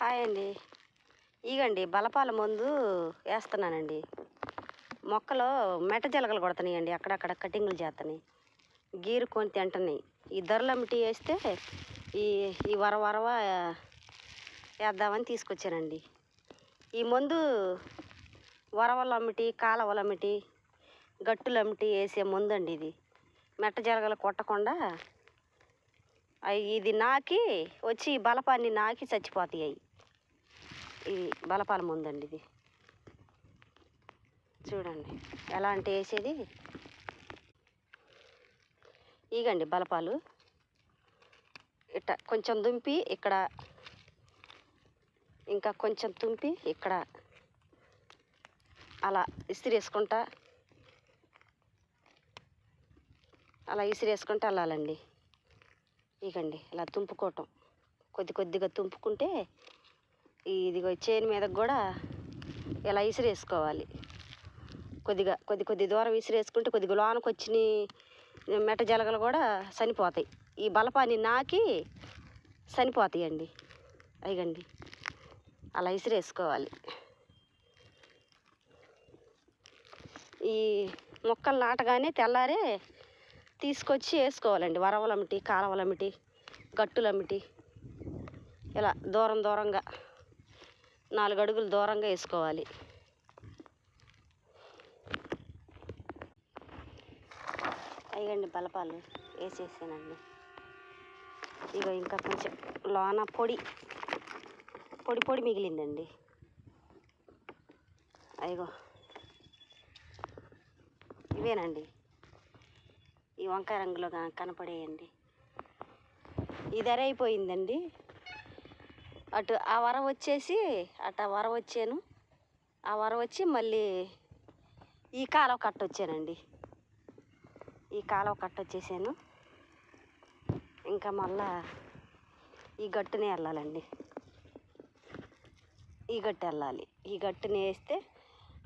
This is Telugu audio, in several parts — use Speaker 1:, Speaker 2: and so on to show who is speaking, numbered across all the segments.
Speaker 1: హాయ్ అండి ఇగండి బలపాల మందు వేస్తున్నానండి. మొక్కలో మెట్ట జలగలు కొడుతున్నాయండి అక్కడక్కడ కటింగ్లు చేస్తున్నాయి గీరుకొని తింటున్నాయి ఈ ధరలమ్మటి వేస్తే ఈ ఈ వర వరవ వేద్దామని తీసుకొచ్చానండి. ఈ మందు వరవలమ్మటి కాలవలమ్మటి గట్టులమ్మటి వేసే మందు అండి ఇది. మెట్ట జలగలు కొట్టకుండా అవి ఇది నాకి వచ్చి బలపాన్ని నాకి చచ్చిపోతాయి ఈ బలపాలం బలపాల ఇది. చూడండి ఎలా అంటే వేసేది. ఇగండి బలపాలు. ఇట్ట కొంచెం దుంపి ఇక్కడ ఇంకా కొంచెం తుంపి ఇక్కడ అలా ఇసిరేసుకుంటా అలా ఇసిరేసుకుంటా వెళ్ళాలండి ఇగండి ఇలా తుంపుకోవటం. కొద్ది కొద్దిగా తుంపుకుంటే ఇదిగో చేను మీద కూడా ఇలా ఇసిరేసుకోవాలి. కొద్దిగా కొద్ది కొద్ది దూరం విసిరేసుకుంటే కొద్దిగా లోనకు వచ్చిన మెట్ట జలగలు కూడా చనిపోతాయి ఈ బలపాన్ని నాకి చనిపోతాయండి అయ్యండి అలా ఇసిరేసుకోవాలి. ఈ మొక్కలు నాటగానే తెల్లారే తీసుకొచ్చి వేసుకోవాలండి. వరవలమిటి కాలవలమిటి గట్టులమిటి. ఇలా దూరం దూరంగా నాలుగు అడుగులు దూరంగా వేసుకోవాలి. అయ్యండి బలపాలు వేసేసానండి. ఇగో ఇంకా కొంచెం లోన పొడి పొడి పొడి మిగిలిందండి. అయ్యో. ఇవేనండి. ఈ వంకాయ రంగులో కనపడేయండి. ఇది అయిపోయిందండి అటు ఆ వర వచ్చేసి అటు ఆ వర వచ్చాను. ఆ వర వచ్చి మళ్ళీ ఈ కాలువ కట్ట వచ్చానండి. ఈ కాలువ కట్ట వచ్చేసాను. ఇంకా మళ్ళా ఈ గట్టునే వెళ్ళాలండి. ఈ గట్టు వెళ్ళాలి. ఈ గట్టుని వేస్తే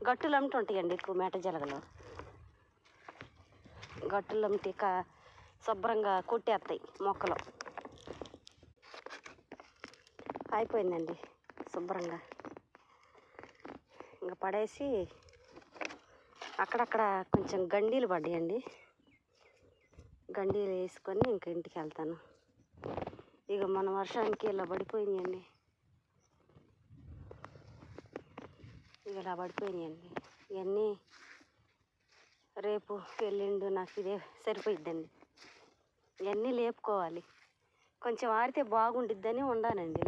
Speaker 1: గట్టులు అమ్మటి ఉంటాయండి ఎక్కువ మేట జలగలు. గట్టులు అమ్మటి కా శుభ్రంగా కొట్టేస్తాయి మొక్కలు. అయిపోయిందండి శుభ్రంగా. ఇంకా పడేసి అక్కడక్కడ కొంచెం గండీలు పడ్డాయండి. గండీలు వేసుకొని ఇంక ఇంటికి వెళ్తాను. ఇక మన వర్షానికి ఇలా పడిపోయినాయండి. ఇక ఇలా పడిపోయినాయండి. ఇవన్నీ రేపు ఎల్లుండు నాకు ఇదే సరిపోయిద్దండి. ఇవన్నీ లేపుకోవాలి. కొంచెం ఆరితే బాగుండిద్దని ఉండానండి